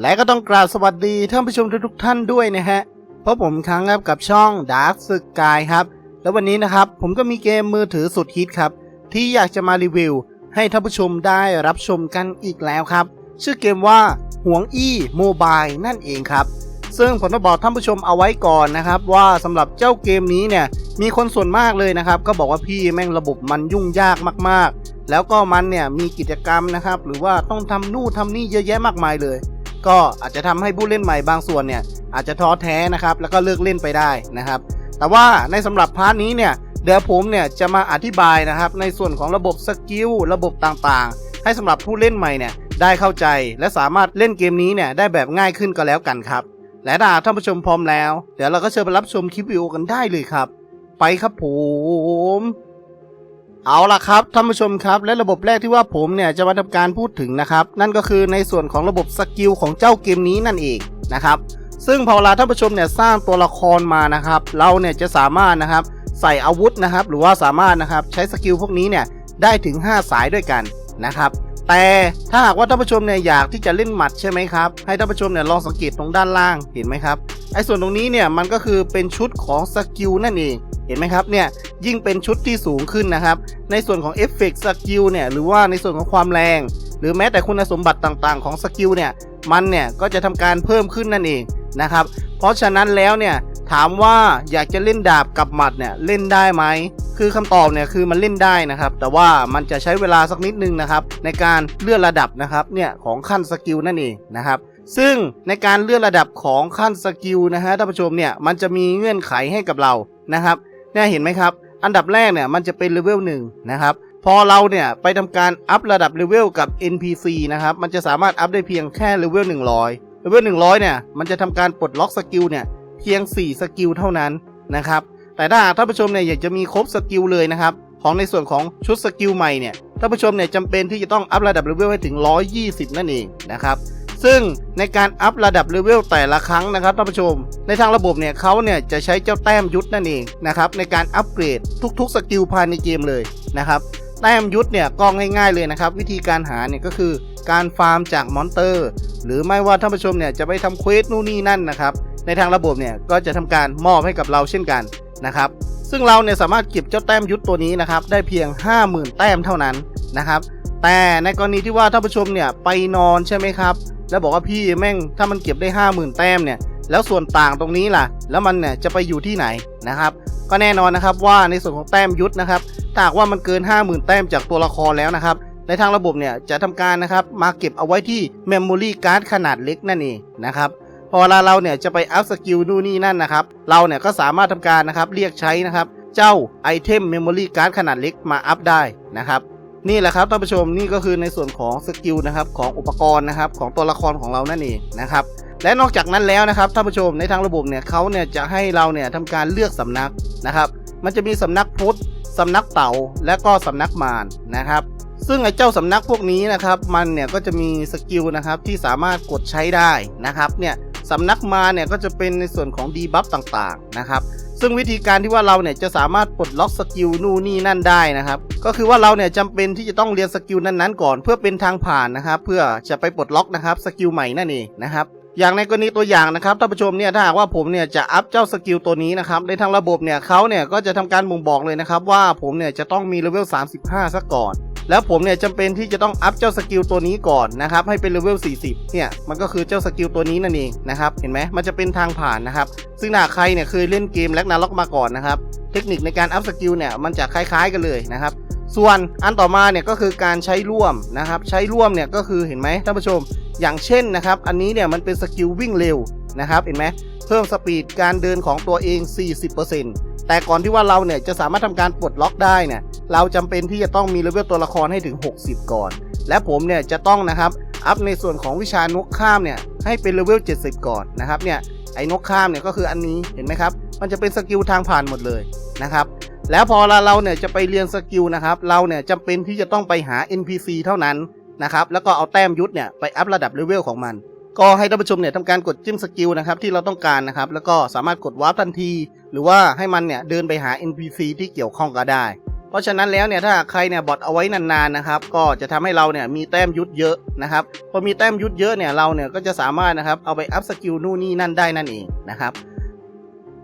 และก็ต้องกราบสวัสดีท่านผู้ชมทุกท่านด้วยนะฮะเพราะผมครั้งครับกับช่อง Dark s k y ครับ แล้ววันนี้นะครับผมก็มีเกมมือถือสุดฮิตครับ ที่อยากจะมารีวิว ให้ท่านผู้ชมได้รับชมกันอีกแล้วครับ ชื่อเกมว่าห่วงอี้โมบายนั่นเองครับ ซึ่งผมต้องบอกท่านผู้ชมเอาไว้ก่อนนะครับ ว่าสำหรับเจ้าเกมนี้เนี่ยมีคนส่วนมากเลยนะครับ ก็บอกว่าพี่แม่งระบบมันยุ่งยากมากๆ แล้วก็มันเนี่ยมีกิจกรรมนะครับ หรือว่าต้องทำนู่นทำนี่เยอะแยะมากมายเลย ก็อาจจะทำให้ผู้เล่นใหม่บางส่วนเนี่ยอาจจะท้อแท้นะครับ แล้วก็เลิกเล่นไปได้นะครับ แต่ว่าในสำหรับพาร์ทนี้เนี่ยเดี๋ยวผมเนี่ยจะมาอธิบายนะครับ ในส่วนของระบบสกิลระบบต่างๆ ให้สำหรับผู้เล่นใหม่เนี่ยได้เข้าใจและสามารถเล่นเกมนี้เนี่ยได้แบบง่ายขึ้นก็แล้วกันครับ และถ้าท่านผู้ชมพร้อมแล้ว เดี๋ยวเราก็เชิญไปรับชมคลิปวิดีโอกันได้เลยครับ ไปครับผม เอาล่ะครับท่านผู้ชมครับ และระบบแรกที่ว่าผมเนี่ยจะมาทำการพูดถึงนะครับนั่นก็คือในส่วนของระบบสกิลของเจ้าเกมนี้นั่นเองนะครับซึ่งพอเวลาท่านผู้ชมเนี่ยสร้างตัวละครมานะครับ เราเนี่ยจะสามารถนะครับใส่อาวุธนะครับ หรือว่าสามารถนะครับใช้สกิลพวกนี้เนี่ยได้ถึง 5 สายด้วยกันนะครับ แต่ถ้าหากว่าท่านผู้ชมเนี่ยอยากที่จะเล่นหมัดใช่ไหมครับให้ท่านผู้ชมเนี่ยลองสังเกตตรงด้านล่างเห็นไหมครับไอ้ส่วนตรงนี้เนี่ยมันก็คือเป็นชุดของสกิลนั่นเองเห็นไหมครับเนี่ย ยิ่งเป็นชุดที่สูงขึ้นนะครับ ในส่วนของเอฟเฟกต์สกิลเนี่ยหรือว่าในส่วนของความแรง หรือแม้แต่คุณสมบัติต่างๆ ของสกิลเนี่ยมันเนี่ยก็จะทำการเพิ่มขึ้นนั่นเองนะครับ เพราะฉะนั้นแล้วเนี่ยถามว่าอยากจะเล่นดาบกับหมัดเนี่ยเล่นได้ไหมคือคำตอบเนี่ยคือมันเล่นได้นะครับ แต่ว่ามันจะใช้เวลาสักนิดนึงนะครับ ในการเลื่อนระดับนะครับเนี่ยของขั้นสกิลนั่นเองนะครับซึ่งในการเลื่อนระดับของขั้นสกิลนะฮะท่านผู้ชมเนี่ยมันจะมีเงื่อนไขให้กับเรานะครับเนี่ยเห็นไหมครับ อันดับแรกเนี่ยมันจะเป็นเลเวลหนึ่งนะครับพอเราเนี่ยไปทำการอัพระดับเลเวลกับ NPC นะครับมันจะสามารถอัพได้เพียงแค่เลเวล100เลเวล100เนี่ยมันจะทำการปลดล็อกสกิลเนี่ยเพียง 4 สกิลเท่านั้นนะครับแต่ถ้าท่านผู้ชมเนี่ยอยากจะมีครบสกิลเลยนะครับของในส่วนของชุดสกิลใหม่เนี่ยท่านผู้ชมเนี่ยจำเป็นที่จะต้องอัพระดับเลเวลให้ถึง 120 นั่นเองนะครับ ซึ่งในการอัพระดับเลเวลแต่ละครั้งนะครับท่านผู้ชม ในทางระบบเนี่ยเขาเนี่ยจะใช้เจ้าแต้มยุทธนั่นเองนะครับในการอัปเกรดทุกๆสกิลภายในเกมเลยนะครับแต้มยุทธเนี่ยก็ง่ายๆเลยนะครับ วิธีการหาเนี่ยก็คือการฟาร์มจากมอนเตอร์ หรือไม่ว่าท่านผู้ชมเนี่ยจะไปทำเควสนู่นนี่นั่นนะครับในทางระบบเนี่ยก็จะทำการมอบให้กับเราเช่นกันนะครับซึ่งเราเนี่ยสามารถเก็บเจ้าแต้มยุทธตัวนี้นะครับได้เพียง 50,000 แต้มเท่านั้นนะครับแต่ในกรณีที่ว่าท่านผู้ชมเนี่ยไปนอนใช่ไหมครับ แล้วบอกว่าพี่แม่งถ้ามันเก็บได้ 50,000 แต้มเนี่ยแล้วส่วนต่างตรงนี้ล่ะ แล้วมันเนี่ยจะไปอยู่ที่ไหนนะครับ ก็แน่นอนนะครับว่าในส่วนของแต้มยุทธนะครับถ้าหากว่ามันเกิน 50,000 แต้มจากตัวละครแล้วนะครับในทางระบบเนี่ยจะทำการนะครับมาเก็บเอาไว้ที่ Memory Card ขนาดเล็กนั่นเองนะครับพอเวลาเราเนี่ยจะไปอัพสกิลนู่นนี่นั่นนะครับเราเนี่ยก็สามารถทำการนะครับเรียกใช้นะครับ เจ้าไอเทมเมมโมรี่การ์ดขนาดเล็กมาอัพได้นะครับ นี่แหละครับท่านผู้ชมนี่ก็คือในส่วนของสกิลนะครับของอุปกรณ์นะครับของตัวละครของเรานั่นเองนะครับและนอกจากนั้นแล้วนะครับท่านผู้ชมในทางระบบเนี่ยเขาเนี่ยจะให้เราเนี่ยทำการเลือกสำนักนะครับ มันจะมีสำนักพุทธสำนักเต่าและก็สำนักมารนะครับซึ่งไอ้เจ้าสำนักพวกนี้นะครับ มันเนี่ยก็จะมีสกิลนะครับที่สามารถกดใช้ได้นะครับเนี่ย สำนักมาเนี่ยก็จะเป็นในส่วนของดีบัฟต่างๆนะครับซึ่งวิธีการที่ว่าเราเนี่ยจะสามารถปลดล็อกสกิลนู่นนี่นั่นได้นะครับ ก็คือว่าเราเนี่ยจำเป็นที่จะต้องเรียนสกิลนั้นๆก่อน เพื่อเป็นทางผ่านนะครับ เพื่อจะไปปลดล็อกนะครับสกิลใหม่นั่นเองนะครับอย่างในกรณีตัวอย่างนะครับท่านผู้ชมเนี่ยถ้าหากว่าผมเนี่ยจะอัพเจ้าสกิลตัวนี้นะครับในทางระบบเนี่ยเขาเนี่ยก็จะทำการบ่งบอกเลยนะครับว่าผมเนี่ยจะต้องมีเลเวล35ซะก่อน แล้วผมเนี่ยจำเป็นที่จะต้องอัพเจ้าสกิลตัวนี้ก่อนนะครับให้เป็นเลเวล 40 เนี่ยมันก็คือเจ้าสกิลตัวนี้นั่นเองนะครับเห็นไหมมันจะเป็นทางผ่านนะครับ ซึ่งถ้าใครเนี่ยเคยเล่นเกมแล็กนาล็อกมาก่อนนะครับเทคนิคในการอัพสกิลเนี่ยมันจะคล้ายๆกันเลยนะครับส่วนอันต่อมาเนี่ยก็คือการใช้ร่วมนะครับใช้ร่วมเนี่ยก็คือเห็นไหมท่านผู้ชม อย่างเช่นนะครับอันนี้เนี่ยมันเป็นสกิลวิ่งเร็วนะครับเห็นไหม พิ่มสปีดการเดินของตัวเอง 40%แต่ก่อนที่ว่าเราเนี่ยจะสามารถทำการปลดล็อกได้เนี่ยเราจำเป็นที่จะต้องมีเลเวลตัวละครให้ถึง 60 ก่อน และผมเนี่ยจะต้องนะครับอัพในส่วนของวิชานกข้ามเนี่ยให้เป็นเลเวล 70 ก่อนนะครับเนี่ยไอ้นกข้ามเนี่ยก็คืออันนี้เห็นไหมครับ มันจะเป็นสกิลทางผ่านหมดเลยนะครับแล้วพอเราเนี่ยจะไปเรียนสกิลนะครับเราเนี่ยจำเป็นที่จะต้องไปหา NPC เท่านั้นนะครับแล้วก็เอาแต้มยุทธเนี่ยไปอัพระดับเลเวลของมัน ก็ให้ท่านผู้ชมเนี่ยทำการกดจิ้มสกิลนะครับที่เราต้องการนะครับ แล้วก็สามารถกดวาร์ปทันที หรือว่าให้มันเนี่ยเดินไปหา NPC ที่เกี่ยวข้องก็ได้ เพราะฉะนั้นแล้วเนี่ยถ้าใครเนี่ยบอทเอาไว้นานๆนะครับ ก็จะทำให้เราเนี่ยมีแต้มยุทธเยอะนะครับพอมีแต้มยุทธเยอะเนี่ยเราเนี่ยก็จะสามารถนะครับเอาไปอัพสกิลนู่นนี่นั่นได้นั่นเองนะครับ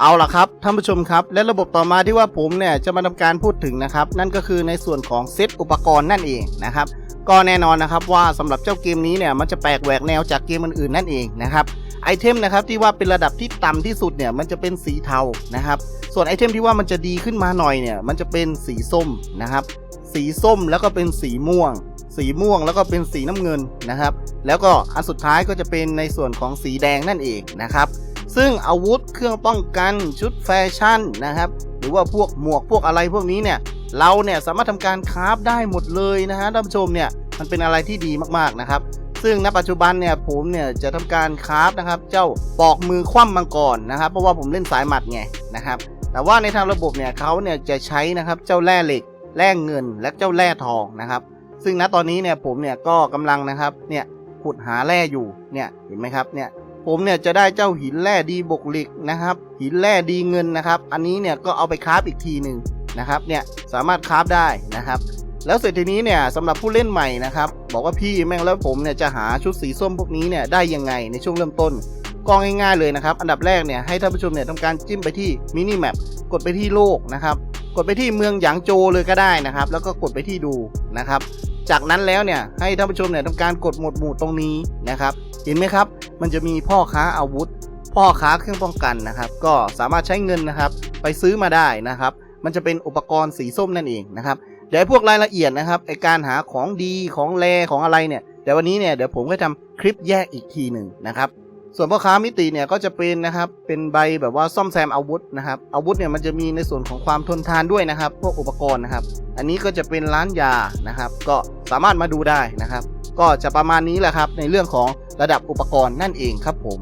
เอาล่ะครับท่านผู้ชมครับ และระบบต่อมาที่ว่าผมเนี่ยจะมาทำการพูดถึงนะครับ นั่นก็คือในส่วนของเซตอุปกรณ์นั่นเองนะครับ ก็แน่นอนนะครับว่าสำหรับเจ้าเกมนี้เนี่ยมันจะแปลกแหวกแนวจากเกมอื่นๆนั่นเองนะครับไอเทมนะครับที่ว่าเป็นระดับที่ต่ำที่สุดเนี่ยมันจะเป็นสีเทานะครับ ส่วนไอเทมที่ว่ามันจะดีขึ้นมาหน่อยเนี่ยมันจะเป็นสีส้มนะครับสีส้มแล้วก็เป็นสีม่วง สีม่วงแล้วก็เป็นสีน้ำเงินนะครับ แล้วก็อันสุดท้ายก็จะเป็นในส่วนของสีแดงนั่นเองนะครับ ซึ่งอาวุธเครื่องป้องกันชุดแฟชั่นนะครับ หรือว่าพวกหมวกพวกอะไรพวกนี้เนี่ย เราเนี่ยสามารถทำการคราฟได้หมดเลยนะฮะท่านผู้ชมเนี่ยมันเป็นอะไรที่ดีมากๆนะครับ ซึ่งณปัจจุบันเนี่ยผมเนี่ยจะทำการคราฟนะครับ เจ้าปอกมือคว่ำมังกรนะครับ เพราะว่าผมเล่นสายหมัดไงนะครับ แต่ว่าในทางระบบเนี่ยเขาเนี่ยจะใช้นะครับเจ้าแร่เหล็กแร่เงินและเจ้าแร่ทองนะครับ ซึ่งณตอนนี้เนี่ยผมเนี่ยก็กำลังนะครับเนี่ยขุดหาแร่อยู่เนี่ยเห็นไหมครับเนี่ยผมเนี่ยจะได้เจ้าหินแร่ดีบกเหล็กนะครับ หินแร่ดีเงินนะครับ อันนี้เนี่ยก็เอาไปคราฟอีกทีหนึ่ง นะครับเนี่ยสามารถคราฟได้นะครับ แล้วเสร็จทีนี้เนี่ยสำหรับผู้เล่นใหม่นะครับ บอกว่าพี่แม่งแล้วผมเนี่ยจะหาชุดสีส้มพวกนี้เนี่ยได้ยังไงในช่วงเริ่มต้นก็ง่ายๆเลยนะครับ อันดับแรกเนี่ยให้ท่านผู้ชมเนี่ยทำการจิ้มไปที่มินิแมปกดไปที่โลกนะครับ กดไปที่เมืองหยางโจเลยก็ได้นะครับ แล้วก็กดไปที่ดูนะครับ จากนั้นแล้วเนี่ยให้ท่านผู้ชมเนี่ยทำการกดหมวดหมู่ตรงนี้นะครับ เห็นไหมครับ มันจะมีพ่อค้าอาวุธ พ่อค้าเครื่องป้องกันนะครับ ก็สามารถใช้เงินนะครับ ไปซื้อมาได้นะครับ มันจะเป็นอุปกรณ์สีส้มนั่นเองนะครับเดี๋ยวพวกรายละเอียดนะครับไอการหาของดีของแรของอะไรเนี่ยเดี๋ยววันนี้เนี่ยเดี๋ยวผมก็ทำคลิปแยกอีกทีหนึ่งนะครับส่วนพ่อค้ามิติเนี่ยก็จะเป็นนะครับเป็นใบแบบว่าซ่อมแซมอาวุธนะครับอาวุธเนี่ยมันจะมีในส่วนของความทนทานด้วยนะครับ พวกอุปกรณ์นะครับ อันนี้ก็จะเป็นร้านยานะครับ ก็สามารถมาดูได้นะครับ ก็จะประมาณนี้แหละครับในเรื่องของระดับอุปกรณ์นั่นเองครับผม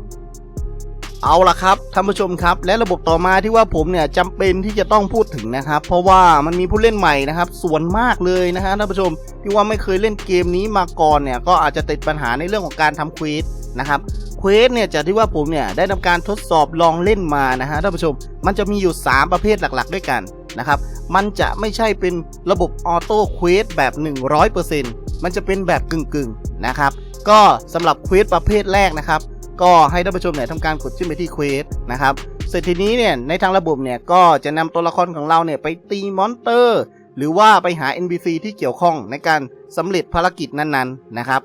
เอาละครับท่านผู้ชมครับ และระบบต่อมาที่ว่าผมเนี่ยจำเป็นที่จะต้องพูดถึงนะครับ เพราะว่ามันมีผู้เล่นใหม่นะครับ ส่วนมากเลยนะฮะท่านผู้ชมที่ว่าไม่เคยเล่นเกมนี้มาก่อนเนี่ยก็อาจจะติดปัญหาในเรื่องของการทำเควสนะครับเควสเนี่ยจากที่ว่าผมเนี่ยได้ทำการทดสอบลองเล่นมานะฮะท่านผู้ชม มันจะมีอยู่ 3 ประเภทหลักๆ ด้วยกันนะครับ มันจะไม่ใช่เป็นระบบออโต้เควสแบบ 100%มันจะเป็นแบบกึ่งๆนะครับ ก็สำหรับเควสประเภทแรกนะครับ ก็ให้ท่านผู้ชมเนี่ยทำการกดจิ้มไปที่เควสนะครับเสร็จทีนี้เนี่ยในทางระบบเนี่ยก็จะนำตัวละครของเราเนี่ยไปตีมอนเตอร์ หรือว่าไปหา NPC ที่เกี่ยวข้องในการสำเร็จภารกิจนั้นๆนะครับ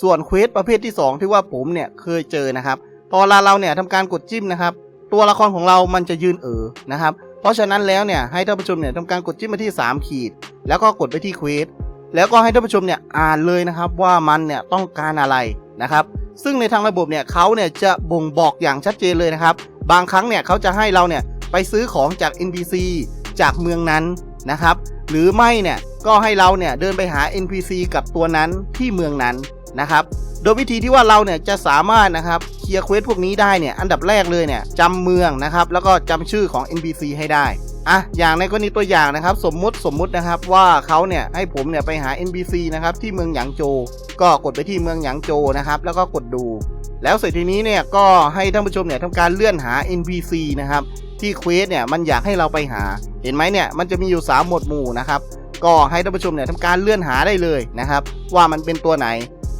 ส่วนเควสประเภทที่ 2 ที่ว่าผมเนี่ยเคยเจอนะครับพอเวลาเราเนี่ยทำการกดจิ้มนะครับตัวละครของเรามันจะยืนเอ๋อนะครับเพราะฉะนั้นแล้วเนี่ยให้ท่านผู้ชมเนี่ยทำการกดจิ้มไปที่ 3 ขีด แล้วก็กดไปที่เควสแล้วก็ให้ท่านผู้ชมเนี่ยอ่านเลยนะครับว่ามันเนี่ยต้องการอะไรนะครับ ซึ่งในทางระบบเนี่ยเขาเนี่ยจะบ่งบอกอย่างชัดเจนเลยนะครับ บางครั้งเนี่ยเขาจะให้เราเนี่ยไปซื้อของจาก NPC จากเมืองนั้นนะครับ หรือไม่เนี่ยก็ให้เราเนี่ยเดินไปหา NPC กับตัวนั้นที่เมืองนั้นนะครับ โดยวิธีที่ว่าเราเนี่ยจะสามารถนะครับเคลียร์เควสพวกนี้ได้เนี่ยอันดับแรกเลยเนี่ยจำเมืองนะครับแล้วก็จำชื่อของ NPC ให้ได้ อะอย่างในกรณีตัวอย่างนะครับ สมมุติสมมุตินะครับว่าเขาเนี่ยให้ผมเนี่ยไปหา NPC นะครับที่เมืองหยางโจ ก็กดไปที่เมืองหยางโจนะครับ แล้วก็กดดู แล้วเสร็จทีนี้เนี่ยก็ให้ท่านผู้ชมเนี่ยทำการเลื่อนหา NPC นะครับที่เควสเนี่ยมันอยากให้เราไปหาเห็นไหมเนี่ยมันจะมีอยู่ 3 หมวดหมู่นะครับก็ให้ท่านผู้ชมเนี่ยทำการเลื่อนหาได้เลยนะครับ ว่ามันเป็นตัวไหน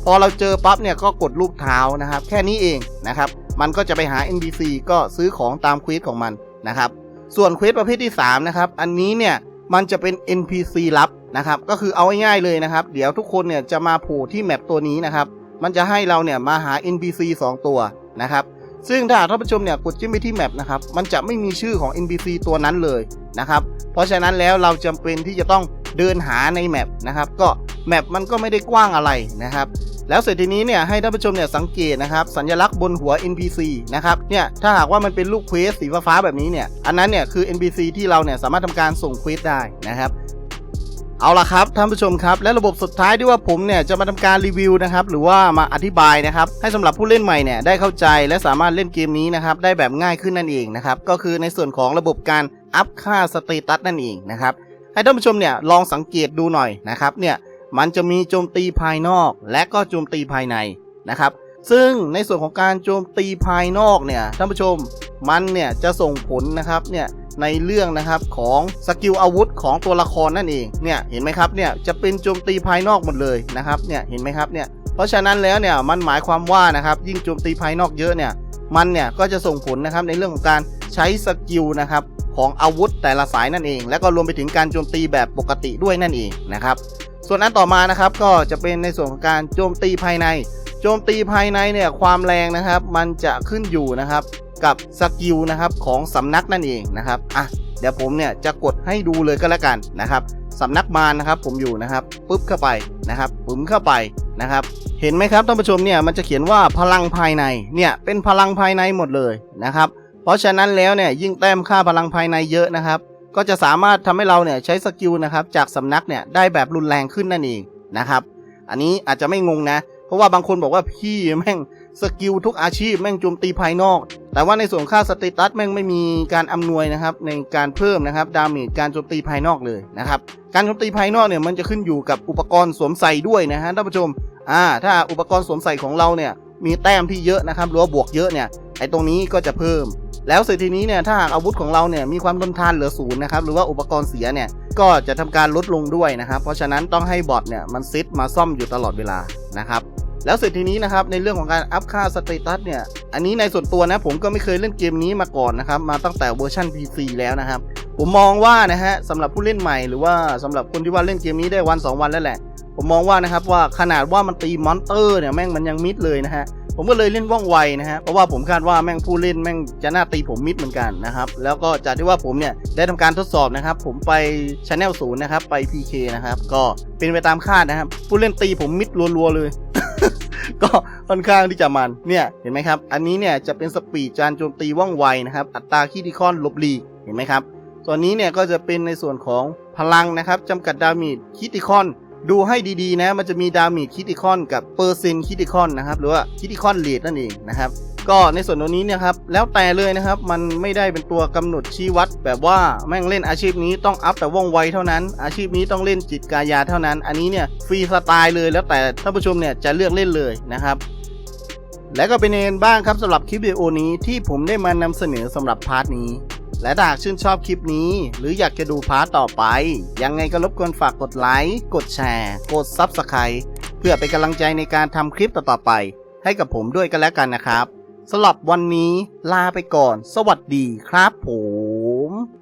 พอเราเจอปั๊บเนี่ยก็กดรูปเท้านะครับ แค่นี้เองนะครับ มันก็จะไปหา NPC ก็ซื้อของตามเควสของมันนะครับ ส่วนเควสประเภทที่3นะครับอันนี้เนี่ยมันจะเป็น NPC ลับนะครับก็คือเอาง่ายๆเลยนะครับ เดี๋ยวทุกคนเนี่ยจะมาโผล่ที่แมปตัวนี้นะครับมันจะให้เราเนี่ยมาหา NPC 2 ตัวนะครับซึ่งถ้าท่านผู้ชมเนี่ยกดจิ้มไปที่แมปนะครับมันจะไม่มีชื่อของ NPC ตัวนั้นเลยนะครับเพราะฉะนั้นแล้วเราจำเป็นที่จะต้องเดินหาในแมปนะครับก็แมปมันก็ไม่ได้กว้างอะไรนะครับ แล้วเสร็จทีนี้เนี่ยให้ท่านผู้ชมเนี่ยสังเกตนะครับสัญลักษณ์บนหัว NPC นะครับเนี่ยถ้าหากว่ามันเป็นลูกเควสสีฟ้าๆแบบนี้เนี่ยอันนั้นเนี่ยคือ NPC ที่เราเนี่ยสามารถทำการส่งเควสได้นะครับเอาละครับท่านผู้ชมครับและระบบสุดท้ายที่ว่าผมเนี่ยจะมาทำการรีวิวนะครับหรือว่ามาอธิบายนะครับให้สำหรับผู้เล่นใหม่เนี่ยได้เข้าใจและสามารถเล่นเกมนี้นะครับได้แบบง่ายขึ้นนั่นเองนะครับก็คือในส่วนของระบบการอัพค่าสเตตัสนั่นเองนะครับให้ท่านผู้ชมเนี่ยลองสังเกตดูหน่อยนะครับเนี่ย มันจะมีโจมตีภายนอกและก็โจมตีภายในนะครับ ซึ่งในส่วนของการโจมตีภายนอกเนี่ยท่านผู้ชมมันเนี่ยจะส่งผลนะครับเนี่ยในเรื่องนะครับของสกิลอาวุธของตัวละครนั่นเองเนี่ยเห็นไหมครับเนี่ยจะเป็นโจมตีภายนอกหมดเลยนะครับเนี่ยเห็นไหมครับเนี่ยเพราะฉะนั้นแล้วเนี่ยมันหมายความว่านะครับยิ่งโจมตีภายนอกเยอะเนี่ยมันเนี่ยก็จะส่งผลนะครับในเรื่องของการใช้สกิลนะครับของอาวุธแต่ละสายนั่นเอง แล้วก็รวมไปถึงการโจมตีแบบปกติด้วยนั่นเองนะครับ ส่วนอันต่อมานะครับก็จะเป็นในส่วนของการโจมตีภายใน โจมตีภายในเนี่ยความแรงนะครับมันจะขึ้นอยู่นะครับกับสกิลนะครับของสำนักนั่นเองนะครับอะเดี๋ยวผมเนี่ยจะกดให้ดูเลยก็แล้วกันนะครับสำนักมารนะครับผมอยู่นะครับปุ๊บเข้าไปนะครับปุ๋มเข้าไปนะครับเห็นไหมครับท่านผู้ชมเนี่ยมันจะเขียนว่าพลังภายในเนี่ยเป็นพลังภายในหมดเลยนะครับเพราะฉะนั้นแล้วเนี่ยยิ่งแต้มค่าพลังภายในเยอะนะครับ ก็จะสามารถทำให้เราเนี่ยใช้สกิลนะครับจากสำนักเนี่ยได้แบบรุนแรงขึ้นนั่นเองนะครับ อันนี้อาจจะไม่งงนะ เพราะว่าบางคนบอกว่าพี่แม่งสกิลทุกอาชีพแม่งโจมตีภายนอก แต่ว่าในส่วนค่าสเตตัสแม่งไม่มีการอำนวยนะครับในการเพิ่มนะครับดาเมจการโจมตีภายนอกเลยนะครับ การโจมตีภายนอกเนี่ยมันจะขึ้นอยู่กับอุปกรณ์สวมใส่ด้วยนะฮะท่านผู้ชม อ่า ถ้าอุปกรณ์สวมใส่ของเราเนี่ยมีแต้มที่เยอะนะครับหรือว่าบวกเยอะเนี่ยไอ้ตรงนี้ก็จะเพิ่ม แล้วเสร็จทีนี้เนี่ยถ้าหากอาวุธของเราเนี่ยมีความทนทานเหลือศูนย์นะครับหรือว่าอุปกรณ์เสียเนี่ยก็จะทำการลดลงด้วยนะครับเพราะฉะนั้นต้องให้บอทเนี่ยมันซิดมาซ่อมอยู่ตลอดเวลานะครับแล้วเสร็จทีนี้นะครับในเรื่องของการอัพค่าสเตตัสเนี่ยอันนี้ในส่วนตัวนะผมก็ไม่เคยเล่นเกมนี้มาก่อนนะครับมาตั้งแต่เวอร์ชัน PC แล้วนะครับผมมองว่านะฮะสำหรับผู้เล่นใหม่หรือว่าสำหรับคนที่ว่าเล่นเกมนี้ได้วัน 2 วันแล้วแหละ ผมมองว่านะครับว่าขนาดว่ามันตีมอนเตอร์เนี่ยแม่งมันยังมิดเลยนะฮะ ผมก็เลยเล่นว่องไวนะฮะเพราะว่าผมคาดว่าแม่งผู้เล่นแม่งจะน่าตีผมมิดเหมือนกันนะครับแล้วก็จากที่ว่าผมเนี่ยได้ทำการทดสอบนะครับ ผมไปช anel ศูนย์นะครับไป PK นะครับก็เป็นไปตามคาดนะครับ ผู้เล่นตีผมมิดรัวๆเลยก็ค่อนข้างที่จะมันเนี่ยเห็นไหมครับ อันนี้เนี่ยจะเป็นสปีดจานโจมตีว่องไวนะครับ อัตราคิดิคอนลบลีเห็นไหมครับส่วนนี้เนี่ยก็จะเป็นในส่วนของพลังนะครับจำกัดดาเมจคิติคอน ดูให้ดีๆนะ มันจะมีดามจคิติคอนกับเปอร์เซ็นต์คิติคอนนะครับ หรือว่าคิติคอนเลทนั่นเองนะครับ ก็ในส่วนตรงนี้เนี่ยครับ แล้วแต่เลยนะครับ มันไม่ได้เป็นตัวกำหนดชี้วัด แบบว่าแม่งเล่นอาชีพนี้ต้องอัพแต่ว่องไวเท่านั้น อาชีพนี้ต้องเล่นจิตกายาเท่านั้น อันนี้เนี่ยฟรีสไตล์เลย แล้วแต่ท่านผู้ชมเนี่ยจะเลือกเล่นเลยนะครับและก็เป็นเองบ้างครับสำหรับคลิปวิดีโอนี้ที่ผมได้มานำเสนอสำหรับพาร์ทนี้ และถ้าหากชื่นชอบคลิปนี้ หรืออยากจะดูพาร์ตต่อไป ยังไงก็รบกวนฝากกดไลค์ กดแชร์ กด s u b สไครต์เพื่อเป็นกำลังใจในการทำคลิปต่อๆไป ให้กับผมด้วยกันแล้วกันนะครับสำหรับวันนี้ลาไปก่อน สวัสดีครับผม